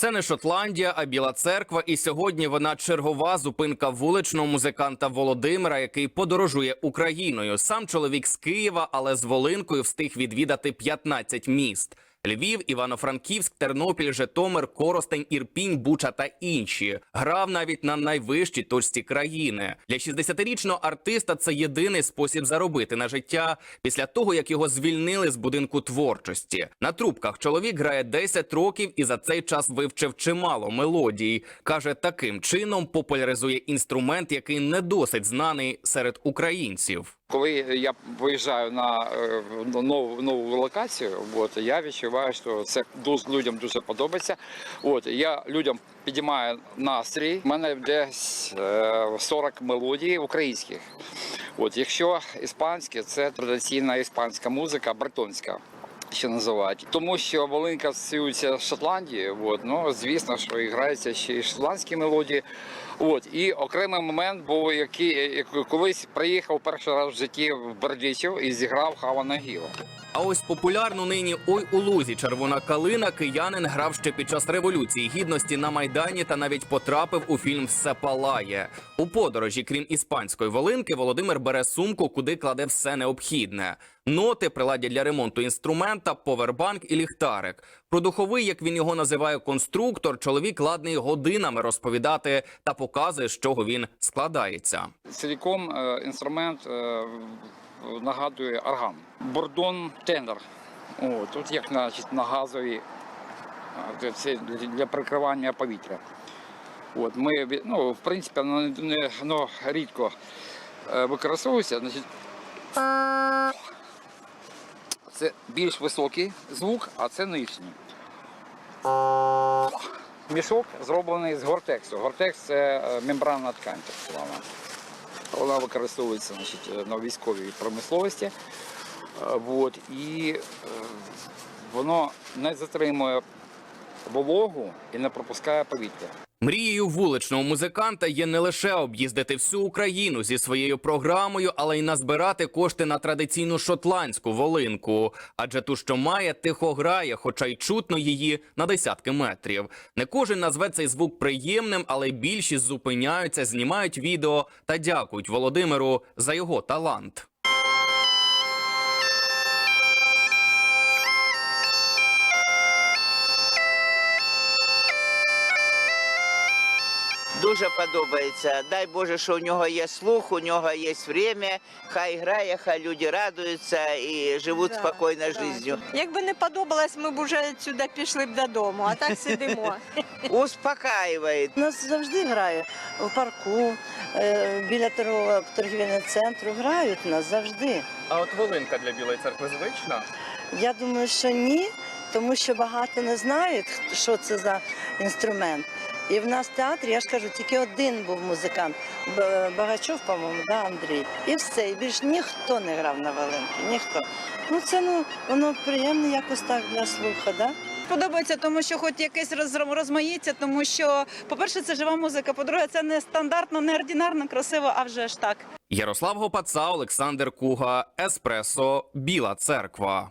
Це не Шотландія, а Біла церква. І сьогодні вона чергова зупинка вуличного музиканта Володимира, який подорожує Україною. Сам чоловік з Києва, але з Волинкою встиг відвідати 15 міст. Львів, Івано-Франківськ, Тернопіль, Житомир, Коростень, Ірпінь, Буча та інші грав навіть на найвищій точці країни. Для 60-річного артиста це єдиний спосіб заробити на життя після того, як його звільнили з будинку творчості. На трубках чоловік грає 10 років і за цей час вивчив чимало мелодій. каже, таким чином популяризує інструмент, який не досить знаний серед українців. Коли я виїжджаю на е, нову, нову локацію, от, я відчуваю, що це дуже, людям дуже подобається. От, я людям підіймаю настрій. У мене десь е, 40 мелодій українських. От, якщо іспанське, це традиційна іспанська музика, бретонська. Ще називають, тому що Волинка асоціюється з Шотландією. От, ну звісно, що і граються ще й шотландські мелодії. От і окремий момент був, який як колись приїхав перший раз в житті в Бердичів і зіграв Хава Нагіла. А ось популярну нині ой у лузі червона калина киянин грав ще під час революції гідності на майдані та навіть потрапив у фільм Все палає. У подорожі, крім іспанської волинки, Володимир бере сумку, куди кладе все необхідне: ноти, приладдя для ремонту інструмента, повербанк і ліхтарик. Про духовий, як він його називає, конструктор, чоловік ладний годинами розповідати та показує, з чого він складається. Ціліком е, інструмент е, нагадує орган. Бордон тендер. Тут як значить, на газові це для- прикривання повітря. От, ми, ну, в принципі, не, не- рідко е, використовується. Значить, це більш високий звук, а це нижній. Мішок зроблений з гортексу. Гортекс це е, мембранна ткань, так звана. Вона використовується значить, е, на військовій промисловості. Е, Вот, і воно не затримує вологу і не пропускає повітря. Мрією вуличного музиканта є не лише об'їздити всю Україну зі своєю програмою, але й назбирати кошти на традиційну шотландську волинку. Адже ту, що має, тихо грає, хоча й чутно її на десятки метрів. Не кожен назве цей звук приємним, але більшість зупиняються, знімають відео та дякують Володимиру за його талант. Дуже подобається. Дай Боже, що у нього є слух, у нього є время. Хай грає, хай люди радуються і живуть Да, спокійно да. життю. Якби не подобалось, ми б уже сюди пішли б додому, а так сидимо. Успокаює. Нас завжди грає в парку, е, біля торгового торгівельного центру грають нас завжди. А от волинка для білої церкви звична. Я думаю, що ні, тому що багато не знають, що це за інструмент. І в нас в театрі, я ж кажу, тільки один був музикант. Багачов, по-моєму, да, Андрій. І все. І більш ніхто не грав на Валенки, ніхто. Ну це ну воно приємно якось так для слуха, да? Подобається, тому що хоч якесь роз- розмаїття, тому що, по-перше, це жива музика, по-друге, це не стандартно, не ординарно, красиво, а вже ж так. Ярослав Гопаца, Олександр Куга, Еспресо, Біла церква.